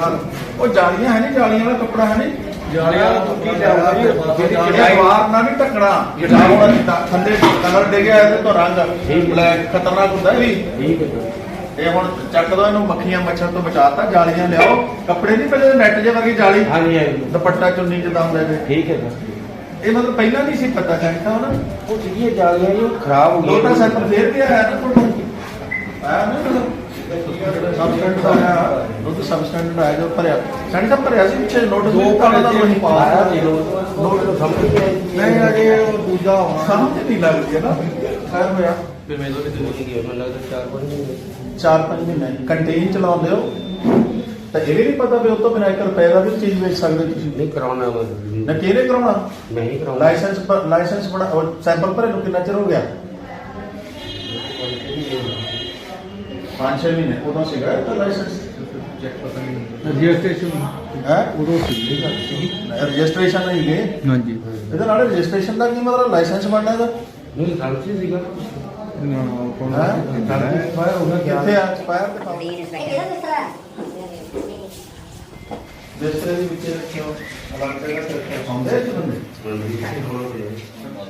ਹਾਲ। ਉਹ ਜਾਲੀਆਂ ਹੈ ਨਹੀਂ ਜਾਲੀਆਂ ਵਾਲਾ ਕੱਪੜਾ ਹੈ ਨਹੀਂ ਜਾਲੀਆਂ ਵਾਲਾ ਕੀ ਲਿਆਉਂਦਾ ਜੀ? ਇਹ ਵਾਰ ਨਾਲ ਨਹੀਂ ਟੱਕਣਾ ਜਿਹੜਾ ਹੁਣ ਥੱਲੇ ਕਲਰ ਡਿੱਗਿਆ ਇਹਦੇ ਤੋਂ ਰੰਗ ਬਲੈਕ ਖਤਰਨਾਕ ਹੁੰਦਾ ਇਹ ਵੀ। ਠੀਕ ਹੈ ਇਹ ਹੁਣ ਚੱਕ ਦੋ ਇਹਨੂੰ ਮੱਖੀਆਂ ਮੱਛਰ ਤੋਂ ਬਚਾਤਾ ਜਾਲੀਆਂ ਲਿਆਓ। ਕੱਪੜੇ ਨਹੀਂ ਪਹਿਲੇ ਨੈਟ ਜੇ ਵਰਗੀ ਜਾਲੀ। ਹਾਂਜੀ ਹਾਂਜੀ। ਦੁਪੱਟਾ ਚੁੰਨੀ ਜਿੱਦਾਂ ਹੁੰਦਾ ਇਹਦੇ। ਠੀਕ ਹੈ ਸਰ ਇਹ ਮਤਲਬ ਪਹਿਲਾਂ ਨਹੀਂ ਸੀ ਪਤਾ ਚਾਹੀਦਾ ਹੁਣ। ਉਹ ਜਿਹੜੀ ਜਾਲੀਆਂ ਉਹ ਖਰਾਬ ਹੋ ਲੋਟਾ ਗਈਆਂ ਸੈਂਪਲ ਫੇਰ ਵੀ ਆਇਆ ਨਾ ਤੁਹਾਨੂੰ ਆਇਆ ਨਾ ਸਬਸਟੈਂਟ ਦਾ ਆਇਆ ਦੁੱਧ ਸਬਸਟੈਂਟ ਆਇਆ ਜੋ ਭਰਿਆ। ਸਾਡੀ ਤਾਂ ਭਰਿਆ ਸੀ ਪਿੱਛੇ ਨੋਟਿਸ ਦੋ ਕਾਲਾ ਦਾ ਘੰਟੇ ਕੋਈ ਆਇਆ ਪਾਸ ਜੀ ਲੋਟ ਲੋਟ ਸਮਝ ਨਹੀਂ ਆਈ ਨਹੀਂ ਅਜੇ ਉਹ ਦੂਜਾ ਹੋਣਾ। ਸਮਝ ਨਹੀਂ ਲੱਗਦੀ ਹੈ ਨਾ। ਖੈਰ ਹੋਇਆ। ਫਿਰ ਮੈਨੂੰ ਲੱਗਦਾ ਮਹੀਨੇ। ਮਹੀਨੇ। ਕੰਟੇਨ ਚਲਾਉਂਦੇ ਹੋ। ਤਾਂ ਇਹ ਵੀ ਨਹੀਂ ਪਤਾ ਵੀ ਉਹ ਤੋਂ ਬਿਨਾਂ 1 ਰੁਪਏ ਦਾ ਵੀ ਚੀਜ਼ ਵੇਚ ਸਕਦੇ ਤੁਸੀਂ। ਨਹੀਂ ਕਰਾਉਣਾ ਮੈਂ ਨਾ ਕਿਹਨੇ ਕਰਾਉਣਾ? ਮੈਂ ਹੀ ਕਰਾਉਣਾ। ਲਾਇਸੈਂਸ ਪਰ ਲਾਇਸੈਂਸ ਬਣਾ ਸੈਂਪਲ ਭਰੇ ਨੂੰ ਕਿੰਨਾ ਚਿਰ ਹੋ ਗਿਆ? 5-6 ਮਹੀਨੇ ਉਦੋਂ ਸੀਗਾ ਇਹ? ਤਾਂ ਲਾਇਸੈਂਸ ਰਜਿਸਟ੍ਰੇਸ਼ਨ ਹੈ? ਉਦੋਂ ਸੀ ਰਜਿਸਟ੍ਰੇਸ਼ਨ ਨਹੀਂ ਗਏ ਹਾਂਜੀ। ਇਹਦੇ ਨਾਲ ਰਜਿਸਟ੍ਰੇਸ਼ਨ ਦਾ ਕੀ ਮਤਲਬ ਲਾਇਸੈਂਸ ਬਣਨਾ ਇਹਦਾ? ਨਹੀਂ ਲਾਲਚੀ ਸੀਗਾ। ਨਾ ਕੌਣ ਹੈ? ਐਕਸਪਾਇਰ ਹੋ ਗਿਆ। ਕਿੱਥੇ ਆ? ਐਕਸਪਾਇਰ ਦਿਖਾਓ ਰਜਿਸਟਰ ਦੇ ਵਿੱਚ ਰੱਖਿਓ। ਅਲੱਗ ਜਗ੍ਹਾ ਤੇ ਰੱਖਿਓ ਸੌਂਦੇ ਆ ਜੀ ਬੰਦੇ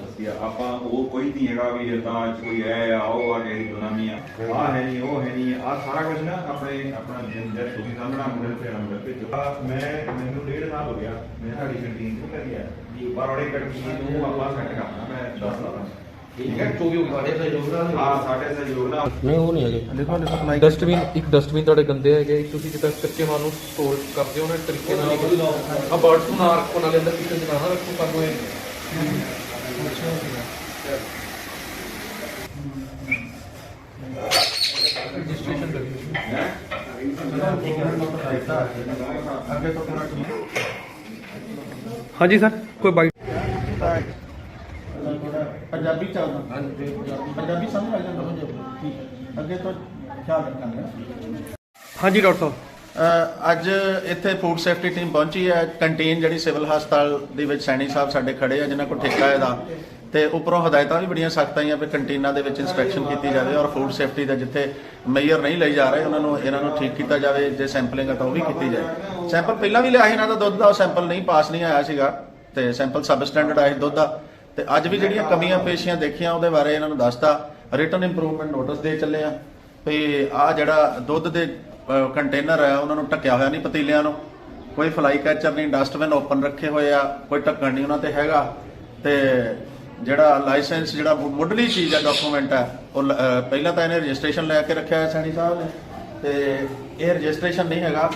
ਵਧੀਆ ਆਪਾਂ ਉਹ ਕੋਈ ਨਹੀਂ ਹੈਗਾ ਵੀ ਇਹ ਤਾਂ ਅੱਜ ਕੋਈ ਹੈ ਆ, ਉਹ ਆ ਗਈ ਦੁਨਾਮੀ ਆ। ਆ ਹੈ ਨਹੀਂ ਉਹ ਹੈ ਨਹੀਂ ਆ ਸਾਰਾ ਕੁਝ ਨਾ ਆਪਣੇ, ਆਪਣਾ ਜਿੰਦਰ ਤੁਸੀਂ ਸਾਹਮਣਾ ਮੁੰਡੇ ਤੇ ਨੰਬਰ ਭੇਜੋ। ਆਹ ਮੈਂ, ਮੈਨੂੰ ਡੇਢ ਸਾਲ ਹੋ ਗਿਆ, ਮੈਂ ਸਾਡੀ ਕੰਟੀਨ ਤੋਂ ਕਰੀ ਆ ਜੀ ਬਾਰੋੜੇ ਕੰਟੀਨ ਨੂੰ ਆਪਾਂ ਸੈੱਟ ਕਰਨਾ, ਮੈਂ ਦੱਸ ਦਵਾਂ ਠੀਕ ਹੈ 24 ਸਾਡੇ ਸਹਿਯੋਗ ਨਾਲ ਆ ਸਾਡੇ ਸਹਿਯੋਗ ਨਾਲ। ਨਹੀਂ ਉਹ ਨਹੀਂ ਹੈਗੇ। ਲਿਖੋ ਲਿਖੋ ਮਾਈਕ ਡਸਟਬਿਨ ਇੱਕ ਡਸਟਬਿਨ ਤੁਹਾਡੇ ਗੰਦੇ ਹੈਗੇ। ਇੱਕ ਤੁਸੀਂ ਜਿੱਦਾਂ ਕੱਚੇ ਮਾਲ ਨੂੰ ਸਟੋਰ ਕਰਦੇ ਹੋ ਨਾ ਤਰੀਕੇ ਨਾਲ ਆ ਬਰਡਸ ਨੂੰ ਨਾ ਰੱਖੋ ਨਾਲੇ ਅੰਦਰ ਚ ਨਾ ਰੱਖੋ ਸਾਨੂੰ ਇਹ ਰਜਿਸਟ੍ਰੇਸ਼ਨ ਕਰੀ। ਅੱਗੇ ਤੋਂ ਪੂਰਾ ਠੀਕ? ਹਾਂਜੀ ਸਰ ਕੋਈ ਬਾਈਟ ਪੰਜਾਬੀ ਚੱਲਦਾ। ਪੰਜਾਬੀ ਸਮਝ ਆ ਜਾਂਦਾ। ਹੋ ਠੀਕ ਅੱਗੇ ਤੋਂ ਖਿਆਲ ਰੱਖਾਂਗੇ ਹਾਂਜੀ ਡਾਕਟਰ ਸਾਹਿਬ। ਅੱਜ ਇੱਥੇ ਫੂਡ ਸੇਫਟੀ ਟੀਮ ਪਹੁੰਚੀ ਹੈ। ਕੰਟੀਨ ਜਿਹੜੀ ਸਿਵਲ ਹਸਪਤਾਲ ਦੇ ਵਿੱਚ ਸੈਣੀ ਸਾਹਿਬ ਸਾਡੇ ਖੜੇ ਆ ਜਿਨ੍ਹਾਂ ਕੋਲ ਠੇਕਾ ਇਹਦਾ। ਤੇ ਉੱਪਰੋਂ ਹਦਾਇਤਾਂ ਵੀ ਬੜੀਆਂ ਸਖਤ ਆਈਆਂ ਵੀ ਕੰਟੀਨਾਂ ਦੇ ਵਿੱਚ ਇਨਸਪੈਕਸ਼ਨ ਕੀਤੀ ਜਾਵੇ ਔਰ ਫੂਡ ਸੇਫਟੀ ਦਾ ਜਿੱਥੇ ਮੇਜਰ ਨਹੀਂ ਲਈ ਜਾ ਰਹੇ ਉਹਨਾਂ ਨੂੰ ਇਹਨਾਂ ਨੂੰ ਠੀਕ ਕੀਤਾ ਜਾਵੇ ਜੇ ਸੈਂਪਲਿੰਗ ਆ ਤਾਂ ਉਹ ਵੀ ਕੀਤੀ ਜਾਏ। ਸੈਂਪਲ ਪਹਿਲਾਂ ਵੀ ਲਿਆ ਸੀ ਇਹਨਾਂ ਦਾ ਦੁੱਧ ਦਾ ਉਹ ਸੈਂਪਲ ਨਹੀਂ ਪਾਸ ਨਹੀਂ ਆਇਆ ਸੀਗਾ। ਤੇ ਸੈਂਪਲ ਸਬ ਸਟੈਂਡਰਡ ਆਇਆ ਦੁੱਧ ਦਾ। ਤੇ ਅੱਜ ਵੀ ਜਿਹੜੀਆਂ ਕਮੀਆਂ ਪੇਸ਼ੀਆਂ ਦੇਖੀਆਂ ਉਹਦੇ ਬਾਰੇ ਇਹਨਾਂ ਨੂੰ ਦੱਸਤਾ ਰਿਟਰਨ ਇੰਪਰੂਵਮੈਂਟ ਨੋਟਿਸ ਦੇ ਚੱਲੇ ਆ। ਵੀ ਆ ਜਿਹੜਾ ਦੁੱਧ ਦੇ ਕੰਟੇਨਰ ਹੈ ਉਹਨਾਂ ਨੂੰ ਢੱਕਿਆ ਹੋਇਆ ਨਹੀਂ ਪਤੀਲਿਆਂ ਨੂੰ। ਕੋਈ ਫਲਾਈ ਕੈਚਰ ਨਹੀਂ ਡਸਟਬਿਨ ਓਪਨ ਰੱਖੇ ਹੋਏ ਆ, ਕੋਈ ਢੱਕਣ ਨਹੀਂ ਉਹਨਾਂ ਤੇ ਹੈਗਾ। ਤੇ ਜਿਹੜਾ ਲਾਇਸੈਂਸ ਜਿਹੜਾ ਮੁੱਢਲੀ ਚੀਜ਼ ਹੈ ਡਾਕੂਮੈਂਟ ਹੈ ਉਹ ਲ- ਪਹਿਲਾਂ ਤਾਂ ਇਹਨੇ ਰਜਿਸਟ੍ਰੇਸ਼ਨ ਲੈ ਕੇ ਰੱਖਿਆ ਹੈ ਸੈਣੀ ਸਾਹਿਬ ਨੇ। ਤੇ ਇਹ ਰਜਿਸਟ੍ਰੇਸ਼ਨ ਨਹੀਂ ਹੈਗਾ।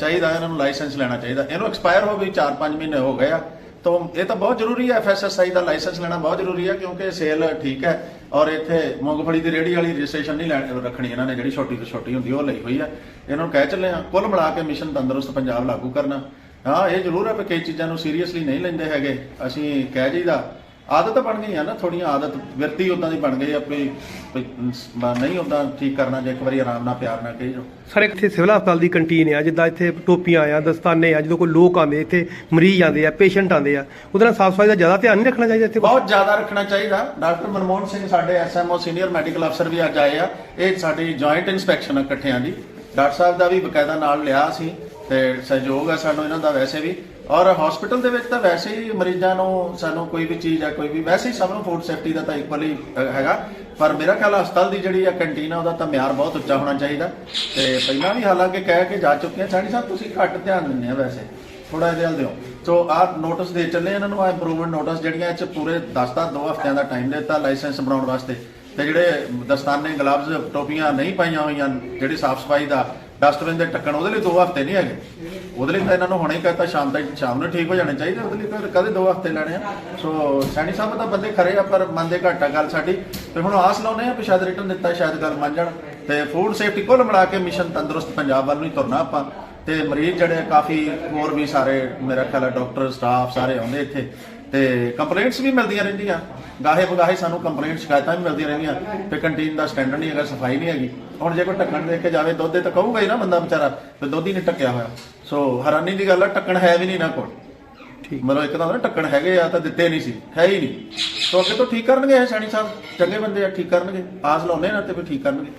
ਚਾਹੀਦਾ ਇਹਨਾਂ ਨੂੰ ਲਾਇਸੈਂਸ ਲੈਣਾ ਚਾਹੀਦਾ। ਇਹਨੂੰ ਐਕਸਪਾਇਰ ਹੋ ਗਈ 4-5 ਮਹੀਨੇ ਹੋ ਗਏ ਆ। ਤਾਂ ਇਹ ਤਾਂ ਬਹੁਤ ਜ਼ਰੂਰੀ ਹੈ ਐਫਐਸਐਸਆਈ ਦਾ ਲਾਇਸੈਂਸ ਲੈਣਾ ਬਹੁਤ ਜ਼ਰੂਰੀ ਹੈ ਕਿਉਂਕਿ ਸੇਲ ਠੀਕ ਹੈ ਔਰ ਇੱਥੇ ਮੂੰਗਫਲੀ ਦੀ ਰੇੜੀ ਵਾਲੀ ਰਜਿਸਟ੍ਰੇਸ਼ਨ ਨਹੀਂ ਲੈਣ ਰੱਖਣੀ ਇਹਨਾਂ ਨੇ ਜਿਹੜੀ ਛੋਟੀ ਤੋਂ ਛੋਟੀ ਹੁੰਦੀ ਉਹ ਲਈ ਹੋਈ ਹੈ। ਇਹਨਾਂ ਨੂੰ ਕਹਿ ਚੱਲੇ ਆ ਕੁੱਲ ਮਿਲਾ ਕੇ ਮਿਸ਼ਨ ਤੰਦਰੁਸਤ ਪੰਜਾਬ ਲਾਗੂ ਕਰਨਾ। ਹਾਂ, ਇਹ ਜ਼ਰੂਰ ਹੈ ਕਿ ਕਈ ਚੀਜ਼ਾਂ ਨੂੰ ਸੀਰੀਅਸਲੀ ਨਹੀਂ ਲੈਂਦੇ ਹੈਗੇ। ਅਸੀਂ ਕਹਿ ਜੀਦਾ ਆਦਤ ਬਣ ਗਈ ਆ ਨਾ ਥੋੜੀਆਂ ਆਦਤ ਵਿਰਤੀ ਉਦਾਂ ਦੀ ਬਣ ਗਈ ਆ ਵੀ ਵੀ ਨਹੀਂ ਉਦਾਂ ਠੀਕ ਕਰਨਾ ਜੇ ਇੱਕ ਵਾਰੀ ਆਰਾਮ ਨਾਲ ਪਿਆਰ ਨਾਲ ਕਹੀ ਜਾਓ। ਸਰ ਇੱਥੇ ਸਿਵਲ ਹਸਪਤਾਲ ਦੀ ਕੰਟੀਨ ਆ ਜਿੱਦਾਂ ਇੱਥੇ ਟੋਪੀਆਂ ਆ ਦਸਤਾਨੇ ਆ ਜਦੋਂ ਕੋਈ ਲੋਕ ਆਉਂਦੇ ਇੱਥੇ ਮਰੀਜ਼ ਆਉਂਦੇ ਆ ਪੇਸ਼ੈਂਟ ਆਉਂਦੇ ਆ ਉਹਦੇ ਨਾਲ ਸਾਫ਼ ਸਫ਼ਾਈ ਦਾ ਜ਼ਿਆਦਾ ਧਿਆਨ ਨਹੀਂ ਰੱਖਣਾ ਚਾਹੀਦਾ ਇੱਥੇ? ਬਹੁਤ ਜ਼ਿਆਦਾ ਰੱਖਣਾ ਚਾਹੀਦਾ। ਡਾਕਟਰ ਮਨਮੋਹਨ ਸਿੰਘ ਸਾਡੇ ਐਸਐਮਓ ਸੀਨੀਅਰ ਮੈਡੀਕਲ ਅਫਸਰ ਵੀ ਅੱਜ ਆਏ ਆ। ਇਹ ਸਾਡੀ ਜੁਆਇੰਟ ਇਨਸਪੈਕਸ਼ਨ ਆ ਇਕੱਠਿਆਂ ਦੀ। ਡਾਕਟਰ ਸਾਹਿਬ ਦਾ ਵੀ ਬਕਾਇਦਾ ਨਾਲ ਲਿਆ ਸੀ। ਤੇ ਸਹਿਯੋਗ ਹੈ ਸਾਨੂੰ ਇਹਨਾਂ ਦਾ ਵੈਸੇ ਵੀ। ਔਰ ਹਸਪੀਟਲ ਦੇ ਵਿੱਚ ਤਾਂ ਵੈਸੇ ਹੀ ਮਰੀਜ਼ਾਂ ਨੂੰ ਸਾਨੂੰ ਕੋਈ ਵੀ ਚੀਜ਼ ਆ ਕੋਈ ਵੀ ਵੈਸੇ ਹੀ ਸਭ ਨੂੰ ਫੂਡ ਸੇਫਟੀ ਦਾ ਤਾਂ ਇਕੁਅਲੀ ਹੈਗਾ। ਪਰ ਮੇਰਾ ਖਿਆਲ ਹਸਪਤਾਲ ਦੀ ਜਿਹੜੀ ਆ ਕੰਟੀਨ ਆ, ਉਹਦਾ ਤਾਂ ਮਿਆਰ ਬਹੁਤ ਉੱਚਾ ਹੋਣਾ ਚਾਹੀਦਾ। ਤੇ ਪਹਿਲਾਂ ਵੀ ਹਾਲਾਂਕਿ ਕਹਿ ਕੇ ਜਾ ਚੁੱਕੇ ਆ ਸਾਡੀ ਸਾਹਿਬ, ਤੁਸੀਂ ਘੱਟ ਧਿਆਨ ਦਿੰਦੇ ਆ ਵੈਸੇ। ਥੋੜਾ ਜਿਹਾ ਦਿਓ। ਸੋ ਆਹ ਨੋਟਿਸ ਦੇ ਚੱਲੇ ਇਹਨਾਂ ਨੂੰ ਆ ਇੰਪਰੂਵਮੈਂਟ ਨੋਟਿਸ ਜਿਹੜੀਆਂ ਇਹ ਚ ਪੂਰੇ 10 ਦਾ 2 ਹਫ਼ਤਿਆਂ ਦਾ ਟਾਈਮ ਦਿੱਤਾ ਲਾਇਸੈਂਸ ਬਣਾਉਣ ਵਾਸਤੇ। ਤੇ ਜਿਹੜੇ ਦਸਤਾਨੇ ਗਲਵਜ਼ ਟੋਪੀਆਂ ਨਹੀਂ ਪਾਈਆਂ ਹੋਈਆਂ, ਜਿਹੜੀ ਸਾਫ਼ ਸਫ਼ਾਈ ਦਾ ਡਸਟਬਿਨ ਦੇ ਢੱਕਣ ਉਹਦੇ ਲਈ 2 ਹਫ਼ਤੇ ਨਹੀਂ ਹੈਗੇ। ਉਹਦੇ ਲਈ ਤਾਂ ਇਹਨਾਂ ਨੂੰ ਹੁਣੇ ਕਹਤਾ, ਸ਼ਾਮ ਤੱਕ, ਸ਼ਾਮ ਨੂੰ ਠੀਕ ਹੋ ਜਾਣੇ ਚਾਹੀਦੇ, ਉਹਦੇ ਲਈ ਤਾਂ ਕਦੇ 2 ਹਫ਼ਤੇ ਲੈਣੇ ਆ। ਸੋ ਸੈਣੀ ਸਾਹਿਬ ਤਾਂ ਬੰਦੇ ਖਰੇ ਆ, ਪਰ ਮੰਨਦੇ ਘੱਟ ਆ ਗੱਲ ਸਾਡੀ। ਤੇ ਹੁਣ ਆਸ ਲਾਉਨੇ ਆ ਵੀ ਸ਼ਾਇਦ ਰਿਟਰਨ ਦਿੱਤਾ, ਸ਼ਾਇਦ ਗੱਲ ਮੰਨ ਜਾਣ। ਤੇ ਫੂਡ ਸੇਫਟੀ ਕੁੱਲ ਮਿਲਾ ਕੇ ਮਿਸ਼ਨ ਤੰਦਰੁਸਤ ਪੰਜਾਬ ਵੱਲ ਨੂੰ ਹੀ ਤੁਰਨਾ ਆਪਾਂ। ਤੇ ਮਰੀਜ਼ ਜਿਹੜੇ ਆ, ਕਾਫੀ ਹੋਰ ਵੀ ਸਾਰੇ, ਮੇਰਾ ਖਿਆਲ ਹੈ ਡਾਕਟਰ ਸਟਾਫ ਸਾਰੇ ਆਉਂਦੇ ਇੱਥੇ। ਤੇ ਕੰਪਲੇਂਟਸ ਵੀ ਮਿਲਦੀਆਂ ਰਹਿੰਦੀਆਂ। ਗਾਹੇ ਬਗਾਹੇ ਸਾਨੂੰ ਕੰਪਲੇਂਟ ਸ਼ਿਕਾਇਤਾਂ ਵੀ ਮਿਲਦੀਆਂ ਰਹਿੰਦੀਆਂ ਤੇ ਕੰਟੀਨ ਦਾ ਸਟੈਂਡਰਡ ਨਹੀਂ ਹੈਗਾ ਸਫ਼ਾਈ ਨਹੀਂ ਹੈਗੀ। ਹੁਣ ਜੇ ਕੋਈ ਢੱਕਣ ਦੇ ਕੇ ਜਾਵੇ ਦੁੱਧ ਦੇ ਤਾਂ ਕਹੂਗਾ ਹੀ ਨਾ ਬੰਦਾ ਵਿਚਾਰਾ ਤੇ ਦੁੱਧ ਹੀ ਨਹੀਂ ਟੱਕਿਆ ਹੋਇਆ। ਸੋ ਹੈਰਾਨੀ ਦੀ ਗੱਲ ਹੈ ਢੱਕਣ ਹੈ ਵੀ ਨਹੀਂ ਨਾ ਕੋਲ। ਠੀਕ। ਮਤਲਬ ਇੱਕ ਤਾਂ ਨਾ ਢੱਕਣ ਹੈਗੇ ਆ ਤਾਂ ਦਿੱਤੇ ਨਹੀਂ ਸੀ ਹੈ ਹੀ ਨਹੀਂ। ਸੋ ਅੱਗੇ ਤੋਂ ਠੀਕ ਕਰਨਗੇ ਇਹ ਸਾਣੀ ਸਾਹਿਬ? ਚੰਗੇ ਬੰਦੇ ਆ ਠੀਕ ਕਰਨਗੇ। ਆਸ ਲਾਉਨੇ ਨਾ ਤੇ ਵੀ ਠੀਕ ਕਰਨਗੇ।